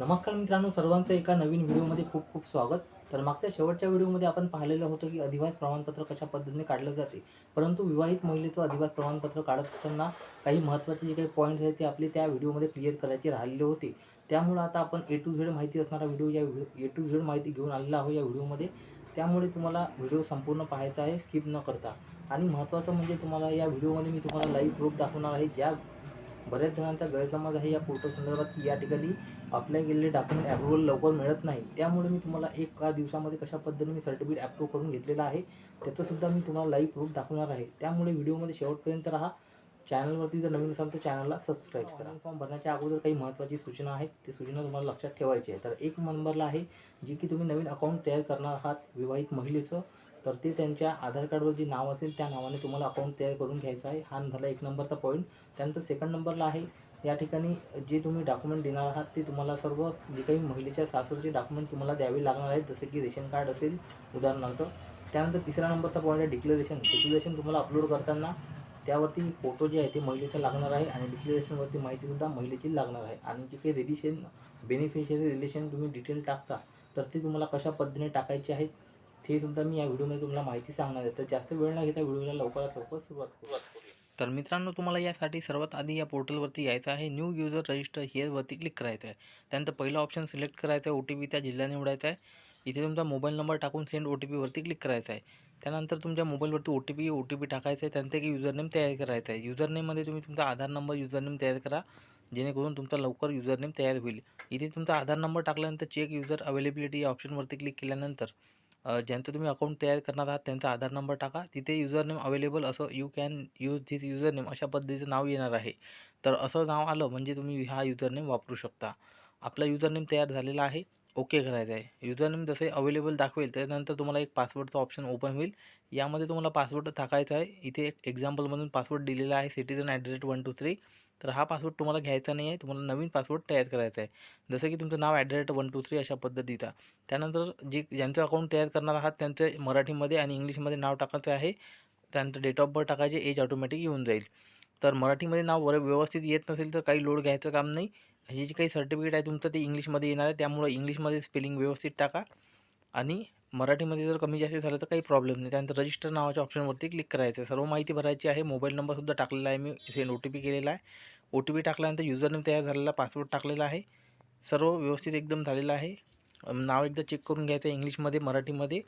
नमस्कार मित्रांनो सर्वांचं एका नवीन व्हिडिओमध्ये खूप खूप स्वागत. तर मागच्या शेवटच्या व्हिडिओमध्ये आपण पाहिलेलं होतं की अधिवास प्रमाणपत्र कशा पद्धतीने काढलं जाते. परंतु विवाहित महिलेचं अधिवास प्रमाणपत्र काढत असताना काही महत्त्वाचे जे काही पॉईंट्स आहेत ते आपले त्या व्हिडिओमध्ये क्लिअर करायचे राहिलेले होते. त्यामुळं आता आपण ए टू झेड माहिती असणारा व्हिडिओ या व्हिडिओ ए टू झेड माहिती घेऊन आलेला आहोत या व्हिडिओमध्ये. त्यामुळे तुम्हाला व्हिडिओ संपूर्ण पाहायचा आहे स्किप न करता. आणि महत्त्वाचं म्हणजे तुम्हाला या व्हिडिओमध्ये मी तुम्हाला लाईव्ह प्रूफ दाखवणार आहे ज्या बऱ्याच जणांचा गैरसमज आहे या पोर्टल संदर्भात की या ठिकाणी अप्लाय केलेले डॉक्युमेंट अप्रुव्हल लवकर मिळत नाही. त्यामुळे मी तुम्हाला एका दिवसामध्ये कशा पद्धतीने मी सर्टिफिकेट अप्रूव्ह करून घेतलेलं आहे त्याचंसुद्धा मी तुम्हाला लाईव्ह प्रूफ दाखवणार आहे. त्यामुळे व्हिडिओमध्ये शेवटपर्यंत राहा. चॅनलवरती जर नवीन असाल तर चॅनलला सबस्क्राईब करा. फॉर्म भरण्याच्या अगोदर काही महत्त्वाची सूचना आहेत ती सूचना तुम्हाला लक्षात ठेवायची आहे. तर एक नंबरला आहे जी की तुम्ही नवीन अकाउंट तयार करणार आहात विवाहित महिलेचं. तर ते त्यांच्या आधार कार्डवर जे नाव असेल त्या नावाने तुम्हाला अकाउंट तयार करून घ्यायचं आहे. हा झाला एक नंबरचा पॉईंट त्यानंतर सेकंड नंबरला आहे. या ठिकाणी जे तुम्ही डॉक्युमेंट देणार आहात ते तुम्हाला सर्व जे काही महिलेच्या सासरचे डॉक्युमेंट तुम्हाला द्यावे लागणार आहेत जसे की रेशन कार्ड असेल उदाहरणार्थ. त्यानंतर तिसरा नंबरचा पॉईंट आहे डिक्लेरेशन डिक्लेरेशन तुम्हाला अपलोड करताना त्यावरती फोटो जे आहे ते महिलेचा लागणार आहे आणि डिक्लेरेशनवरती माहितीसुद्धा महिलेची लागणार आहे. आणि जे काही रिलेशन बेनिफिशियरी रिलेशन तुम्ही डिटेल टाकता तर ते तुम्हाला कशा पद्धतीने टाकायचे आहेत ते सुद्धा मी या व्हिडिओमध्ये तुम्हाला माहिती सांगणार आहे. तर जास्त वेळ न घेता व्हिडिओला लवकरात लवकर सुरुवात करूया तर मित्रांनो तुम्हाला यासाठी सर्वात आधी या पोर्टलवरती यायचं आहे. न्यू युजर रजिस्टर हेअरवरती क्लिक करायचं आहे. त्यानंतर पहिला ऑप्शन सिलेक्ट करायचा आहे. ओ टी पी त्या जिल्हा निवडायचा आहे. इथे तुमचा मोबाईल नंबर टाकून सेंड ओ टी पीवरती क्लिक करायचा आहे. त्यानंतर तुमच्या मोबाईलवरती O T P O T P टाकायचं आहे. त्यानंतर एक युजरनेम तयार करायचा आहे. युजरनेममध्ये तुम्ही तुमचा आधार नंबर युजरनेम तयार करा. जेणेकरून तुमचा लवकर युजरनेम तयार होईल. इथे तुमचा आधार नंबर टाकल्यानंतर चेक युजर अवेलेबिलिटी या ऑप्शनवरती क्लिक केल्यानंतर ज्यांचं तुम्ही अकाउंट तयार करणार आहात त्यांचा आधार नंबर टाका. तिथे युजरनेम अवेलेबल असं you can use this username अशा पद्धतीचं नाव येणार आहे. तर असं नाव आलं म्हणजे तुम्ही हा युजरनेम वापरू शकता. आपला युजरनेम तयार झालेला आहे. ओके करायचं आहे. युजरनेम जसे अवेलेबल दाखवेल त्यानंतर तुम्हाला एक पासवर्डचा ऑप्शन ओपन होईल. यामध्ये तुम्हाला पासवर्ड टाकायचा आहे. इथे एक एक्झाम्पलमधून पासवर्ड दिलेला आहे citizen at the rate one two three तर हा पासवर्ड तुम्हाला घ्यायचा नाही आहे तुम्हाला नवीन पासवर्ड तयार करायचा आहे जसं की तुमचं नाव at the rate one two three अशा पद्धतीचा त्यानंतर जे ज्यांचं अकाउंट तयार करणार आहात त्यांचं मराठीमध्ये आणि इंग्लिशमध्ये नाव टाकायचं आहे. त्यानंतर डेट ऑफ बर्थ टाकायचे एज ऑटोमॅटिक येऊन जाईल. तर मराठीमध्ये नाव वर व्यवस्थित येत नसेल तर काही लोड घ्यायचं काम नाही. हे जे काही सर्टिफिकेट आहे तुमचं ते इंग्लिशमध्ये येणार आहे. त्यामुळं इंग्लिशमध्ये स्पेलिंग व्यवस्थित टाका. आणि मराठीमध्ये जर कमी जास्त झालं तर काही प्रॉब्लेम नाही. त्यानंतर रजिस्टर नावाच्या ऑप्शनवरती क्लिक करायचं आहे सर्व माहिती भरायची आहे. मोबाईल नंबरसुद्धा टाकलेला आहे. मी सेंड ओ टी पी केलेला आहे. ओ टी पी टाकल्यानंतर युजरने तयार झालेला पासवर्ड टाकलेला आहे. सर्व व्यवस्थित एकदम झालेलं आहे. नाव एकदा चेक करून घ्यायचं आहे इंग्लिशमध्ये मराठीमध्ये.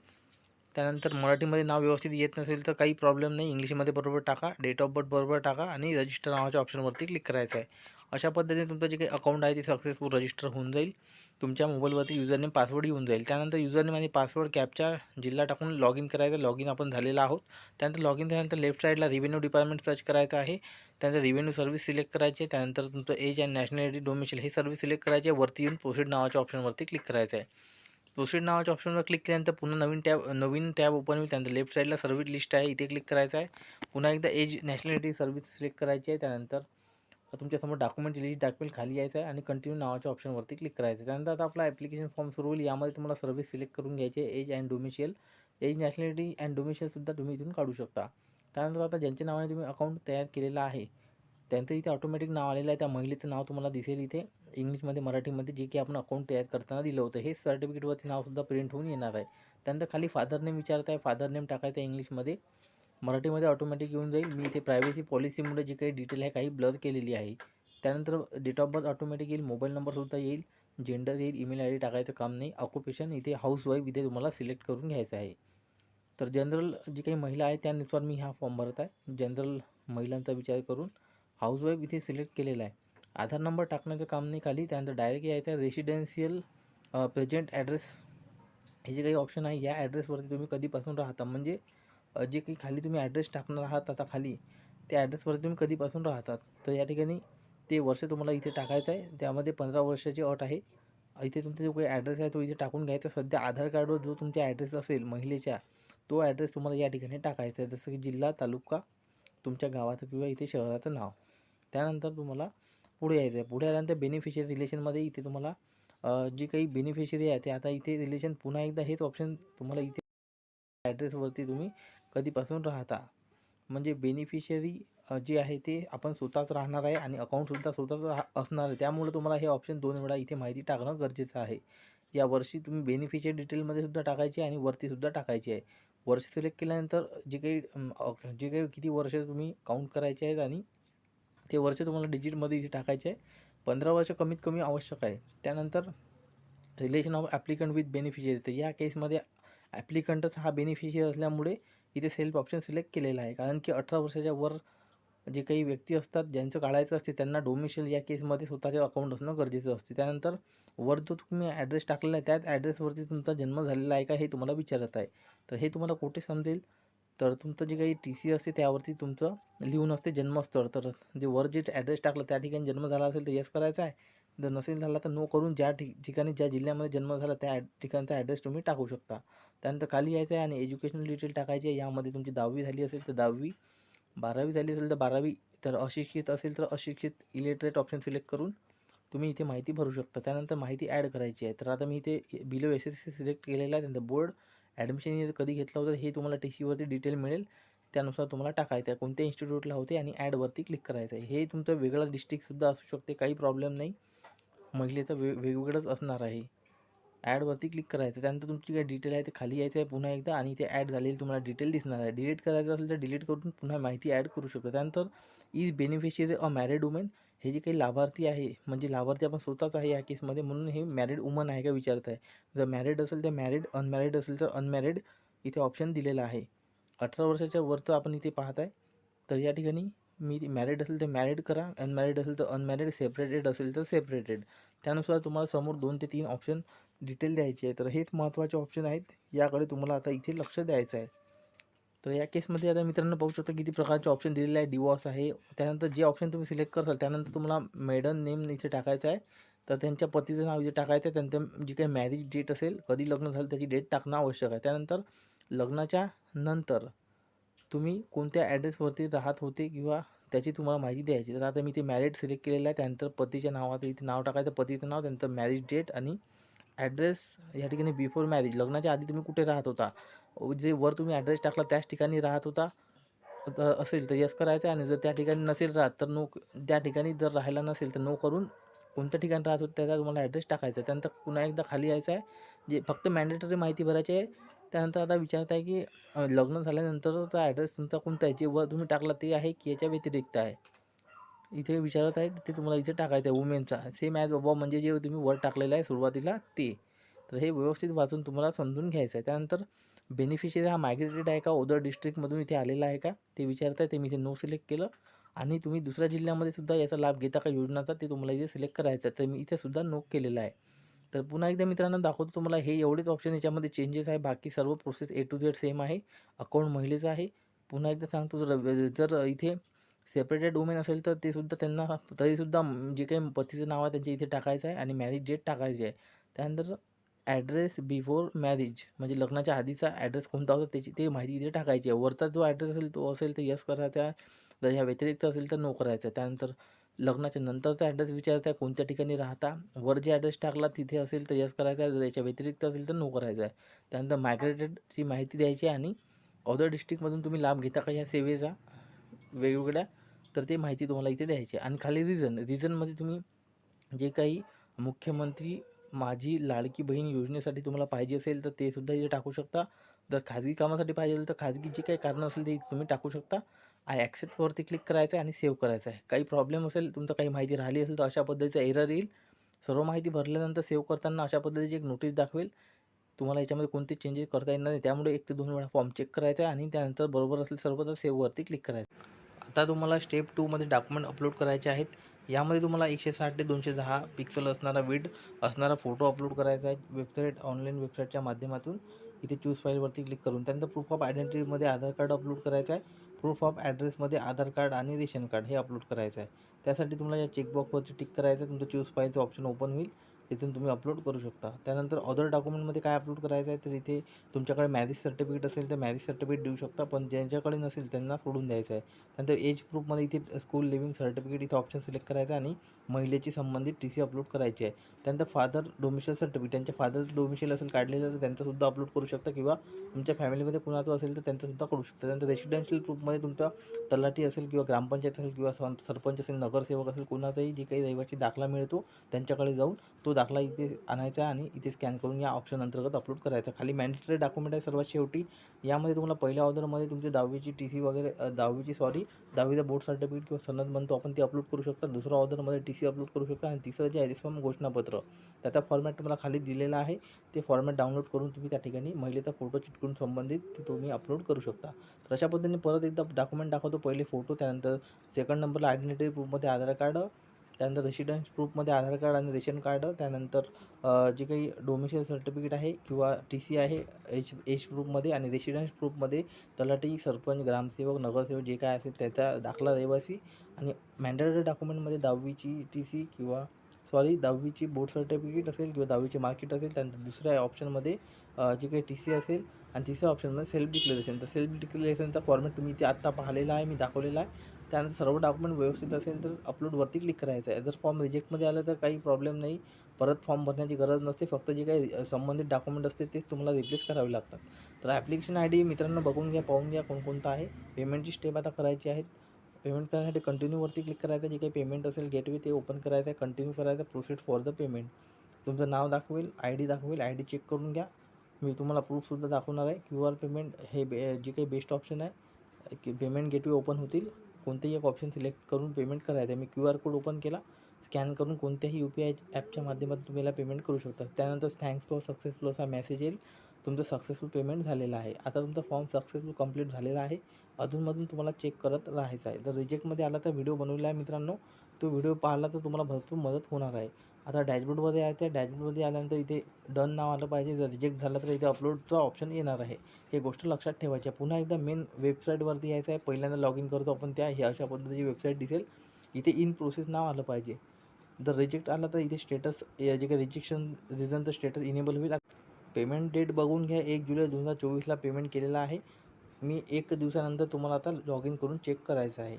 त्यानंतर मराठीमध्ये नाव व्यवस्थित येत नसेल तर काही प्रॉब्लेम नाही. इंग्लिशमध्ये बरोबर टाका. डेट ऑफ बर्थ बरोबर टाका. आणि रजिस्टर नावाच्या ऑप्शनवरती क्लिक करायचं आहे अशा पद्धतीने तुमचं जे काही अकाउंट आहे ते सक्सेसफुल रजिस्टर होऊन जाईल. तुमच्या मोबाईलवरती युजरनेम पासवर्ड येऊन जाईल. त्यानंतर युजरनेम आणि पासवर्ड कॅपच्या जिल्हा टाकून लॉग इन करायचं. लॉग इन आपण झालेला आहोत. त्यानंतर लॉग इन झाल्यानंतर लेफ्ट साईडला रिव्हेन्यू डिपार्टमेंट सर्च करायचं आहे. त्यानंतर रिव्हेन्यू सर्व्हिस सिलेक्ट करायचे त्यानंतर तुमचं एज अँड नॅशनॅलिटी डोमेशियल हे सर्व्हिस सिलेक्ट करायचे वरती येऊन प्रोसिड नावाच्या ऑप्शनवरती क्लिक करायचं आहे. प्रोसिड नावाच्या ऑप्शनवर क्लिक केल्यानंतर पुन्हा नवीन टॅब नवीन टॅब ओपन होईल. त्यानंतर लेफ्ट साईडला सर्व्हिस लिस्ट आहे. इथे क्लिक करायचं आहे. पुन्हा एकदा एज नॅशनॅलिटी सर्व्हिस सिलेक्ट करायची आहे. त्यानंतर तुमच्यासमोर डॉक्युमेंट लिस्ट डॉक्युमेंट खाली यायचं आहे आणि कंटिन्यू नावाच्या ऑप्शनवरती क्लिक करायचं आहे. त्यानंतर आता आपला ॲप्लिकेशन फॉर्म सुरू होईल. यामध्ये तुम्हाला सर्व्हिस सिलेक्ट करून घ्यायचे age and domicile age nationality and डोमिशियलसुद्धा तुम्ही इथून काढू शकता. त्यानंतर आता ज्यांच्या नावाने तुम्ही अकाउंट तयार केलेलं आहे त्यांचं इथे ऑटोमॅटिक नाव आलेलं आहे. त्या महिलेचं नाव तुम्हाला दिसेल इथे. इंग्लिशमध्ये मराठीमध्ये जे की आपण अकाउंट तयार करताना दिलं होतं हे सर्टिफिकेटवरती नावसुद्धा प्रिंट होऊन येणार आहे. त्यानंतर खाली फादर नेम विचारत आहे फादर नेम टाकायचं आहे इंग्लिशमध्ये मराठीमध्ये ऑटोमॅटिक येऊन जाईल. मी इथे प्रायव्हसी पॉलिसीमुळे जी काही डिटेल आहे काही ब्लर केलेली आहे. त्यानंतर डेट ऑफ बर्थ ऑटोमॅटिक येईल मोबाईल नंबरसुद्धा येईल जेंडर येईल ईमेल आय डी टाकायचं काम नाही. ऑक्युपेशन इथे हाऊस वाईफ इथे तुम्हाला सिलेक्ट करून घ्यायचं आहे. तर जनरल जी काही महिला आहे त्यानुसार मी हा फॉर्म भरत आहे. जनरल महिलांचा विचार करून हाऊसवाईफ इथे सिलेक्ट केलेला आहे. आधार नंबर टाकण्याचं काम नाही खाली. त्यानंतर डायरेक्ट यायचं आहे. रेसिडेन्शियल प्रेझेंट ॲड्रेस हे जे काही ऑप्शन आहे या ॲड्रेसवरती तुम्ही कधीपासून राहता? म्हणजे जे काही खाली तुम्ही ॲड्रेस टाकणार आहात आता खाली त्या ॲड्रेसवरती तुम्ही कधीपासून राहतात? तर या ठिकाणी ते वर्ष तुम्हाला इथे टाकायचं आहे. त्यामध्ये पंधरा वर्षाची अट आहे. इथे तुमचा जो काही ॲड्रेस आहे तो इथे टाकून घ्यायचा. सध्या आधार कार्डवर जो तुमचा ॲड्रेस असेल महिलेच्या तो ॲड्रेस तुम्हाला या ठिकाणी टाकायचा आहे. जसं की जिल्हा तालुका तुमच्या गावाचं किंवा इथे शहराचं नाव. त्यानंतर तुम्हाला पुढे यायचं आहे. पुढे आल्यानंतर बेनिफिशियरी रिलेशनमध्ये इथे तुम्हाला जी काही बेनिफिशियरी आहे ते आता इथे रिलेशन पुन्हा एकदा हेच ऑप्शन तुम्हाला इथे ॲड्रेसवरती तुम्ही कधीपासून राहता? म्हणजे बेनिफिशरी जे आहे ते आपण स्वतःच राहणार आहे आणि अकाउंटसुद्धा स्वतःच राह असणार आहे. त्यामुळे तुम्हाला हे ऑप्शन दोन वेळा इथे माहिती टाकणं गरजेचं आहे. या वर्षी तुम्ही बेनिफिशियरी डिटेलमध्ये सुद्धा टाकायची आहे आणि वरतीसुद्धा टाकायची आहे. वर्ष सिलेक्ट केल्यानंतर जे काही जे काही किती वर्ष तुम्ही काउंट करायचे आहेत आणि ते वर्ष तुम्हाला डिजिटमध्ये इथे टाकायचे आहे. पंधरा वर्ष कमीत कमी आवश्यक आहे. त्यानंतर relation of applicant with beneficiary तर या केसमध्ये ॲप्लिकंटच हा बेनिफिशियरी असल्यामुळे इथे सेल्फ ऑप्शन सिलेक्ट केलेला आहे. कारण की अठरा वर्षाच्या वर जे काही व्यक्ती असतात ज्यांचं काढायचं असते त्यांना डोमिशियल या केसमध्ये स्वतःचे अकाउंट असणं गरजेचं असते. त्यानंतर वर जो तुम्ही ॲड्रेस टाकलेला आहे त्याच ॲड्रेसवरती तुमचा जन्म झालेला आहे का हे तुम्हाला विचारत आहे. तर हे तुम्हाला कुठे समजेल? तर तुमचं जे काही टी सी असते त्यावरती तुमचं लिहून असते जन्मस्थळ. तर जे वर जे ॲड्रेस टाकलं त्या ठिकाणी जन्म झाला असेल तर यस करायचं आहे. जर नसेल झाला तर नो करून ज्या ठिकाणी ज्या जिल्ह्यामध्ये जन्म झाला त्या ठिकाणचा ॲड्रेस तुम्ही टाकू शकता. त्यानंतर खाली यायचं आहे आणि एज्युकेशनल डिटेल टाकायची आहे. यामध्ये तुमची दहावी झाली असेल तर दहावी बारावी झाली असेल तर बारावी तर अशिक्षित असेल तर अशिक्षित इलेक्ट्रेट ऑप्शन सिलेक्ट करून तुम्ही इथे माहिती भरू शकता. त्यानंतर माहिती ॲड करायची आहे. तर आता मी इथे below S S C select केलेलं आहे. त्यानंतर बोर्ड ॲडमिशन कधी घेतलं होतं हे तुम्हाला टी सीवरती डिटेल मिळेल. त्यानुसार तुम्हाला टाकायचं आहे. कोणत्या इन्स्टिट्यूटला होते आणि ॲडवरती क्लिक करायचं आहे. हे तुमचं वेगळं डिस्ट्रिक्टसुद्धा असू शकते. काही प्रॉब्लेम नाही. महिलेचं वे वेगवेगळंच असणार आहे. ॲडवरती क्लिक करायचं. त्यानंतर तुमची काय डिटेल आहे ते खाली यायचं आहे पुन्हा एकदा आणि ते ॲड झालेली तुम्हाला डिटेल दिसणार आहे. डिलीट करायचं असेल तर डिलीट करून पुन्हा माहिती ॲड करू शकतो. त्यानंतर is beneficiary a married women हे जे काही लाभार्थी आहे म्हणजे लाभार्थी आपण स्वतःच आहे या केसमध्ये म्हणून हे मॅरिड वुमन आहे का विचारत आहे. जर मॅरिड असेल तर मॅरिड अनमॅरिड असेल तर अनमॅरिड इथे ऑप्शन दिलेला आहे. अठरा वर्षाच्या वरचं आपण इथे पाहत आहे. तर या ठिकाणी मी मॅरिड असेल तर मॅरिड करा अनमॅरिड असेल तर अनमॅरिड सेपरेटेड असेल तर सेपरेटेड त्यानुसार तुम्हाला समोर दोन ते तीन ऑप्शन डिटेल द्यायची आहे. तर हेच महत्त्वाचे ऑप्शन आहेत. याकडे तुम्हाला आता इथे लक्ष द्यायचं आहे. तर या केसमध्ये आता मित्रांनो पाहू शकता किती प्रकारचे ऑप्शन दिलेले आहे. डिवॉर्स आहे. त्यानंतर जे ऑप्शन तुम्ही सिलेक्ट करसाल त्यानंतर तुम्हाला मेडन नेम इथे टाकायचं आहे. तर त्यांच्या पतीचं नाव इथे टाकायचं आहे त्यांचं जी काही मॅरेज डेट असेल कधी लग्न झालं त्याची डेट टाकणं आवश्यक आहे. त्यानंतर लग्नाच्या नंतर तुम्ही कोणत्या ॲड्रेसवरती राहत होते किंवा त्याची तुम्हाला माहिती द्यायची तर आता मी ते मॅरिड सिलेक्ट केलेलं आहे. त्यानंतर पतीच्या नावाचं इथे नाव टाकायचं पतीचं नाव त्यानंतर मॅरेज डेट आणि ॲड्रेस या ठिकाणी बिफोर मॅरेज लग्नाच्या आधी तुम्ही कुठे राहत होता? जे वर तुम्ही ॲड्रेस टाकला त्याच ठिकाणी राहत होता? तर असेल तर यस करायचं आहे आणि जर त्या ठिकाणी नसेल राहत तर नो त्या ठिकाणी जर राहायला नसेल तर नो करून कोणत्या ठिकाणी राहत होतं त्याचा तुम्हाला ॲड्रेस टाकायचा आहे. त्यानंतर पुन्हा एकदा खाली यायचं आहे. जे फक्त मॅन्डेटरी माहिती भरायची आहे. त्यानंतर आता विचारत आहे की लग्न झाल्यानंतरचा ॲड्रेस तुमचा कोणता आहे? जे वर तुम्ही टाकला ते आहे की याच्या व्यतिरिक्त आहे? इथे विचारत आहे ते तुम्हाला इथे टाकायचं आहे वुमेनचा सेम ॲज बाबा म्हणजे जे तुम्ही वर टाकलेलं आहे सुरुवातीला ते. तर हे व्यवस्थित वाचून तुम्हाला समजून घ्यायचं आहे. त्यानंतर बेनिफिशियरी हा मायग्रेटेड आहे का ओदर डिस्ट्रिक्टमधून इथे आलेला आहे का ते विचारत आहे ते मी इथे नो सिलेक्ट केलं. आणि तुम्ही दुसऱ्या जिल्ह्यामध्ये सुद्धा याचा लाभ घेता का योजनाचा ते तुम्हाला इथे सिलेक्ट करायचं आहे. तर मी इथे सुद्धा नो केलेलं आहे. तर पुन्हा एकदा मित्रांनो दाखवतो तुम्हाला हे एवढेच ऑप्शन याच्यामध्ये चेंजेस आहे. बाकी सर्व process A to Z same आहे. अकाउंट महिलेचं आहे. पुन्हा एकदा सांगतो जर जर इथे सेपरेटेड वुमेन असेल तर ते सुद्धा त्यांना तरीसुद्धा जे काही पतीचं नाव आहे त्यांच्या इथे टाकायचं आहे आणि मॅरेज डेट टाकायची आहे. त्यानंतर ॲड्रेस बिफोर मॅरेज म्हणजे लग्नाच्या आधीचा ॲड्रेस कोणता होता त्याची ते माहिती इथे टाकायची आहे. वरचा जो ॲड्रेस असेल तो असेल तर यस करायचा आहे. जर ह्या व्यतिरिक्त असेल तर नो करायचं आहे. त्यानंतर लग्नाच्या नंतरचा ॲड्रेस विचारायचा आहे. कोणत्या ठिकाणी राहता? वर जे ॲड्रेस टाकला तिथे असेल तर यस करायचा आहे. जर याच्या व्यतिरिक्त असेल तर नो करायचं आहे. त्यानंतर मायग्रेटेडची माहिती द्यायची आहे आणि अदर डिस्ट्रिक्टमधून तुम्ही लाभ घेता का? ह्या सेवेचा वेगवेगळ्या तर ते माहिती तुम्हाला इथे द्यायची आणि खाली रिझन रिझनमध्ये तुम्ही जे काही मुख्यमंत्री माझी लाडकी बहीण योजनेसाठी तुम्हाला पाहिजे असेल तर ते सुद्धा इथे टाकू शकता. जर खाजगी कामासाठी पाहिजे असेल तर खाजगी जे काही कारणं असेल ते तुम्ही टाकू शकता. आय ॲक्सेप्टवरती क्लिक करायचं आहे आणि सेव्ह करायचं आहे. काही प्रॉब्लेम असेल तुमचं काही माहिती राहिली असेल तर अशा पद्धतीचा एरर येईल. सर्व माहिती भरल्यानंतर सेव्ह करताना अशा पद्धतीची एक नोटीस दाखवेल. तुम्हाला याच्यामध्ये कोणते चेंजेस करता येणार नाही. त्यामुळे एक ते दोन वेळा फॉर्म चेक करायचा आहे आणि त्यानंतर बरोबर असेल सर्व तर सेव्हवरती क्लिक करायचं आता तुम्हाला स्टेप टूमध्ये डॉक्युमेंट अपलोड करायचे आहेत. यामध्ये तुम्हाला एकशे साठ ते दोनशे दहा पिक्सल असणारा विड असणारा फोटो अपलोड करायचा आहे. वेबसाईट ऑनलाईन वेबसाईटच्या माध्यमातून इथे चूज फाईलवरती क्लिक करून त्यानंतर प्रूफ ऑफ आयडेंटिटीमध्ये आधार कार्ड अपलोड करायचं आहे. प्रूफ ऑफ ॲड्रेसमध्ये आधार कार्ड आणि रेशन कार्ड हे अपलोड करायचं आहे. त्यासाठी तुम्हाला या चेकबॉक्सवरती टिक करायचं आहे. तुमचं चूज फाईलचं ऑप्शन ओपन होईल. तिथून तुम्ही अपलोड करू शकता. त्यानंतर अदर डॉक्युमेंटमध्ये काय अपलोड करायचं आहे तर इथे तुमच्याकडे मॅरेज सर्टिफिकेट असेल तर मॅरेज सर्टिफिकेट देऊ शकता पण ज्यांच्याकडे नसेल त्यांना सोडून द्यायचं आहे. त्यानंतर एज प्रूफमध्ये इथे स्कूल लिव्हिंग सर्टिफिकेट इथे ऑप्शन सिलेक्ट करायचं आणि महिलेची संबंधित टी सी अपलोड करायची आहे. त्यानंतर फादर डोमिशियल सर्टिफिकेट त्यांच्या फादर डोमिशियल असेल काढलेलं तर त्यांचासुद्धा अपलोड करू शकता किंवा तुमच्या फॅमिलीमध्ये कुणाचं असेल तर त्यांचासुद्धा करू शकता. त्यानंतर रेसिडेन्शियल प्रूफमध्ये तुमचा तलाठी असेल किंवा ग्रामपंचायत असेल किंवा सरपंच असेल नगरसेवक असेल कोणाचाही जे काही रहिवासी दाखला मिळतो त्यांच्याकडे जाऊन तो दाखला इथे आणायचा आणि इथे स्कॅन करून या ऑप्शन अंतर्गत अपलोड करायचा खाली मॅन्डेटरी डॉक्युमेंट आहे सर्वात शेवटी. यामध्ये तुम्हाला पहिल्या ऑर्डरमध्ये तुमची दहावीची टी सी वगैरे दहावीची सॉरी दहावीचा बोर्ड सर्टिफिकेट किंवा सनद म्हणतो आपण ते अपलोड करू शकता. दुसऱ्या ऑर्डरमध्ये टी सी अपलोड करू शकता आणि तिसरं जे आहे ते घोषणापत्र. त्याचा फॉर्मॅट तुम्हाला खाली दिलेला आहे. ते फॉर्मॅट डाउनलोड करून तुम्ही त्या ठिकाणी महिलेचा फोटो चिटकून संबंधित ते तुम्ही अपलोड करू शकता. तर अशा पद्धतीने परत एकदा डॉक्युमेंट दाखवतो. पहिले फोटो त्यानंतर सेकंड नंबरला आयडेंटिटी प्रूफमध्ये आधार कार्ड त्यानंतर रेसिडन्स प्रूफमध्ये आधार कार्ड आणि रेशन कार्ड त्यानंतर जे काही डोमिशियल सर्टिफिकेट आहे किंवा टी सी आहे एज एज प्रूफमध्ये आणि रेसिडन्स प्रूफमध्ये तलाठी सरपंच ग्रामसेवक नगरसेवक जे काय असेल त्याचा दाखला रहिवासी आणि मॅन्डेटरी डॉक्युमेंटमध्ये दहावीची टी सी किंवा सॉरी दहावीची बोर्ड सर्टिफिकेट असेल किंवा दहावीचे मार्केट असेल त्यानंतर दुसऱ्या ऑप्शनमध्ये जे काही टी सी असेल आणि तिसऱ्या ऑप्शनमध्ये सेल्फ डिक्लेरेशन तर सेल्फ डिक्लेरेशनचा फॉर्मॅट तुम्ही इथे आत्ता पाहिलेला आहे मी दाखवलेला आहे. त्यानंतर सर्व डॉक्युमेंट व्यवस्थित असेल तर अपलोडवरती क्लिक करायचं आहे. जर फॉर्म रिजेक्टमध्ये आलं तर काही प्रॉब्लेम नाही. परत फॉर्म भरण्याची गरज नसते. फक्त जे काही संबंधित डॉक्युमेंट असते तेच तुम्हाला रिप्लेस करावे लागतात. तर ॲप्लिकेशन आय डी मित्रांनो बघून घ्या पाहून घ्या कोणकोणता आहे. पेमेंटची स्टेप आता करायची आहेत. पेमेंट करण्यासाठी कंटिन्यूवरती क्लिक करायचं जे काही पेमेंट असेल गेटवे ते ओपन करायचं आहे. कंटिन्यू करायचं प्रोसेस फॉर द पेमेंट तुमचं नाव दाखवेल आय डी दाखवेल. आय डी चेक करून घ्या. मी तुम्हाला प्रूफसुद्धा दाखवणार आहे. क्यू आर पेमेंट हे बे जे काही बेस्ट ऑप्शन आहे की पेमेंट गेटवे ओपन होतील. कोणतेही एक ऑप्शन सिलेक्ट करून पेमेंट करायचं आहे. मी क्यू आर कोड ओपन केला स्कॅन करून कोणत्याही यू पी आय ॲपच्या माध्यमातून तुम्ही याला पेमेंट करू शकता. त्यानंतर थँक्स फॉर सक्सेसफुल असा मेसेज येईल. तुमचं सक्सेसफुल पेमेंट झालेलं आहे. आता तुमचा फॉर्म सक्सेसफुल कंप्लीट झालेला आहे. अधूनमधून तुम्हाला चेक करत राहायचं आहे. जर रिजेक्टमध्ये आला तर व्हिडिओ बनवलेला आहे मित्रांनो. तो व्हिडिओ पाहिला तर तुम्हाला भरपूर मदत होणार आहे. आता डॅशबोर्डमध्ये आहे त्या डॅशबोर्डमध्ये आल्यानंतर इथे डन नाव आलं पाहिजे जर रिजेक्ट झालं तर इथे अपलोडचा ऑप्शन येणार आहे. हे गोष्ट लक्षात ठेवायची आहे. पुन्हा एकदा मेन वेबसाईटवरती यायचं आहे. पहिल्यांदा लॉग इन करतो आपण त्या हे अशा पद्धतीची वेबसाईट दिसेल. इथे इन प्रोसेस नाव आलं पाहिजे. जर रिजेक्ट आला तर इथे स्टेटस जे काही रिजेक्शन रिझनचं स्टेटस इनेबल होईल. पेमेंट डेट बघून घ्या. एक जुलै दोन हजार चोवीसला पेमेंट केलेला आहे. मी एक दिवसानंतर तुम्हाला आता लॉग इन करून चेक करायचं आहे.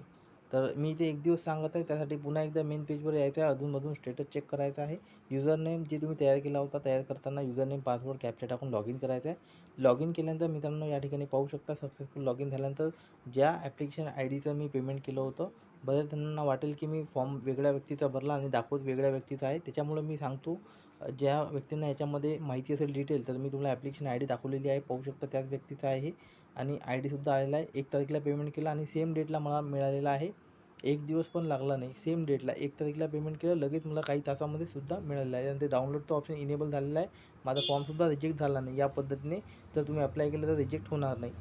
तर मी ते एक दिवस सांगत आहे त्यासाठी पुन्हा एकदा मेन पेजवर यायचं आहे. अधूनमधून स्टेटस चेक करायचा आहे. युजर नेम जे तुम्ही तयार केला होता तयार करताना युजर नेम पासवर्ड कॅप्चा टाकून लॉग इन करायचं आहे. लॉग इन केल्यानंतर मित्रांनो या ठिकाणी पाहू शकता सक्सेसफुल लॉग इन झाल्यानंतर ज्या ॲप्लिकेशन आय डीचं मी पेमेंट केलं होतं बऱ्याच जणांना वाटेल की मी फॉर्म वेगळ्या व्यक्तीचा भरला आणि दाखवत वेगळ्या व्यक्तीचा आहे. त्याच्यामुळं मी सांगतो ज्या व्यक्तींना याच्यामध्ये माहिती असेल डिटेल तर मी तुम्हाला ॲप्लिकेशन आय डी दाखवलेली आहे. पाहू शकता त्याच व्यक्तीचा आहे. आणि आय डीसुद्धा आलेला आहे. एक तारखेला पेमेंट केलं आणि सेम डेटला मला मिळालेला आहे. एक दिवस पण लागला नाही. सेम डेटला एक तारखेला पेमेंट केलं लगेच मला काही तासामध्ये सुद्धा मिळालेलं आहे. आणि ते डाउनलोडचं ऑप्शन इनेबल झालेलं आहे. माझा फॉर्मसुद्धा रिजेक्ट झाला नाही. या पद्धतीने जर तुम्ही अप्लाय केलं तर रिजेक्ट होणार नाही.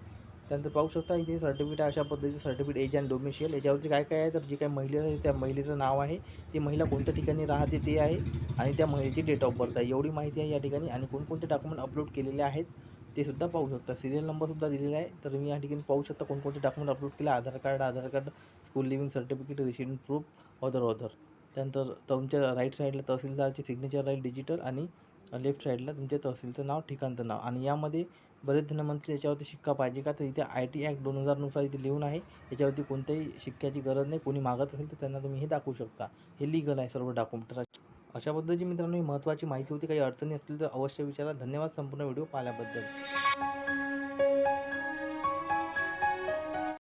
त्यानंतर पाहू शकता इथे सर्टिफिकेट अशा पद्धतीचं सर्टिफिकेट एज अँड डोमिशियल याच्यावरती काय काय आहे तर जे काही महिला आहे त्या महिलेचं नाव आहे. ती महिला कोणत्या ठिकाणी राहते ते आहे. आणि त्या महिलेची डेट ऑफ बर्थ आहे. एवढी माहिती आहे या ठिकाणी. आणि कोणकोणते डॉक्युमेंट अपलोड केलेले आहेत. ते सुद्धा पाहू शकता. सिरियल नंबरसुद्धा दिलेला आहे. तर मी या ठिकाणी पाहू शकता कोणकोणते डॉक्युमेंट अपलोड केले. Aadhaar card Aadhaar card school leaving certificate resident proof other other त्यानंतर तुमच्या राईट साईडला तहसीलदारची सिग्नेचर राहील डिजिटल आणि लेफ्ट साईडला तुमच्या तहसीलचं नाव ठिकाणचं नाव. आणि यामध्ये बरेच जण म्हणतील याच्यावरती शिक्का पाहिजे का? तर इथे आय टी ॲक्ट दोन हजारनुसार इथे लिहून आहे. याच्यावरती कोणत्याही शिक्क्याची गरज नाही. कोणी मागत असेल तर त्यांना तुम्ही हे दाखवू शकता. हे लिगल आहे सर्व डॉक्युमेंट अशा पद्धतीची मित्रांनो ही महत्त्वाची माहिती होती. काही अडचणी असतील तर अवश्य विचारा. धन्यवाद संपूर्ण व्हिडिओ पाहिल्याबद्दल.